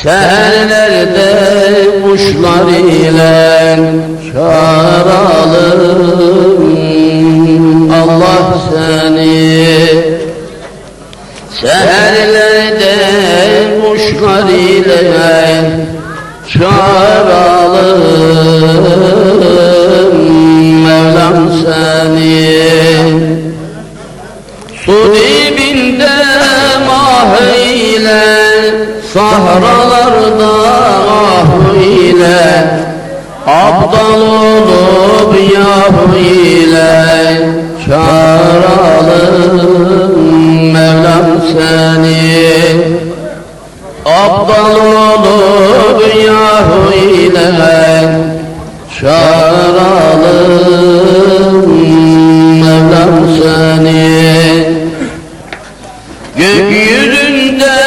Seherlerde kuşlar ile çağıralım Allah seni Seherlerde kuşlar ile çağıralım Mevlam seni Su dibinde mah ile Çağıralım Mevlam seni. Abdal olup yah ile Çağıralım Mevlam seni. Gökyüzünde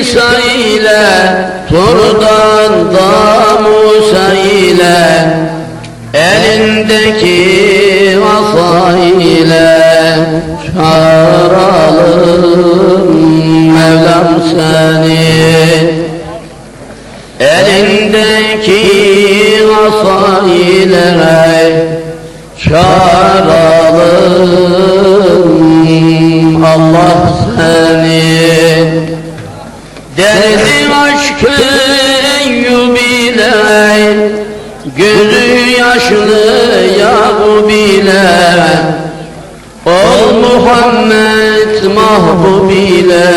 İsa ile Turdan da Musa ile Elindeki Çağıralım Mevlam seni. Elindeki asa ile çağıralım Allah seni. Derdi aşkı Eyyub ile Gözü yaşlı Yakub ile Ol Muhammed mahbub ile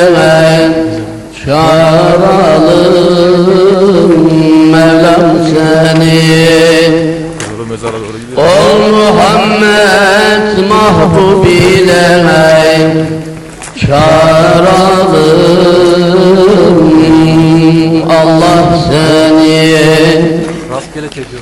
Çağıralım Mevlam seni. Ol Muhammed mahbub ile Çağıralım Allah seni Rastgele çekiyor.